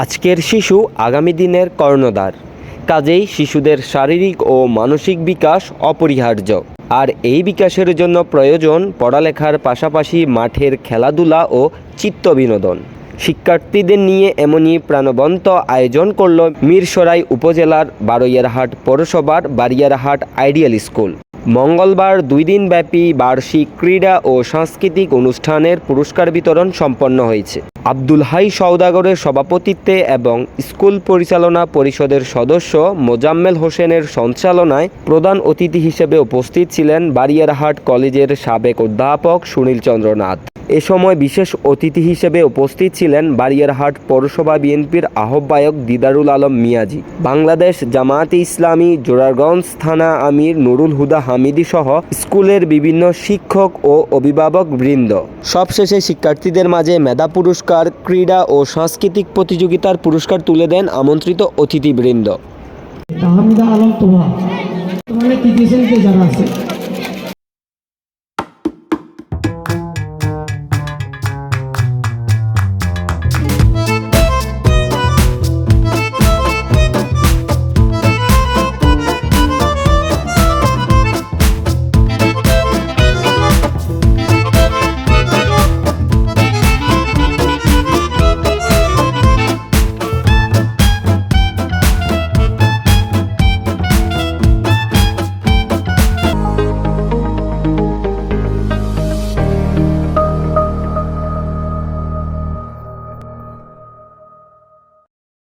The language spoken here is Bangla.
আজকের শিশু আগামী দিনের কর্ণধার। কাজেই শিশুদের শারীরিক ও মানসিক বিকাশ অপরিহার্য। আর এই বিকাশের জন্য প্রয়োজন পড়ালেখার পাশাপাশি মাঠের খেলাধুলা ও চিত্ত বিনোদন। শিক্ষার্থীদের নিয়ে এমনই প্রাণবন্ত আয়োজন করল মিরসরাই উপজেলার বারৈয়ারহাট পৌরসভার বারিয়ারহাট আইডিয়াল স্কুল। মঙ্গলবার দুই দিনব্যাপী বার্ষিক ক্রীড়া ও সাংস্কৃতিক অনুষ্ঠানের পুরস্কার বিতরণ সম্পন্ন হয়েছে। আব্দুল হাই সৌদাগরের সভাপতিত্বে এবং স্কুল পরিচালনা পরিষদের সদস্য মোজাম্মেল হোসেনের সঞ্চালনায় প্রধান অতিথি হিসেবে উপস্থিত ছিলেন বারিয়ারহাট কলেজের সাবেক অধ্যাপক সুনীল চন্দ্রনাথ এ সময় বিশেষ অতিথি হিসেবে উপস্থিত ছিলেন বারিয়ারহাট পৌরসভা বিএনপির আহ্বায়ক দিদারুল আলম মিয়াজি। বাংলাদেশ জামায়াতে ইসলামী, জোরারগঞ্জ থানা আমির নুরুল হুদা হামিদি সহ স্কুলের বিভিন্ন শিক্ষক ও অভিভাবক বৃন্দ। সবশেষে শিক্ষার্থীদের মাঝে মেধা পুরস্কার, ক্রীড়া ও সাংস্কৃতিক প্রতিযোগিতার পুরস্কার তুলে দেন আমন্ত্রিত অতিথিবৃন্দ। আলম তোহা তোমাদের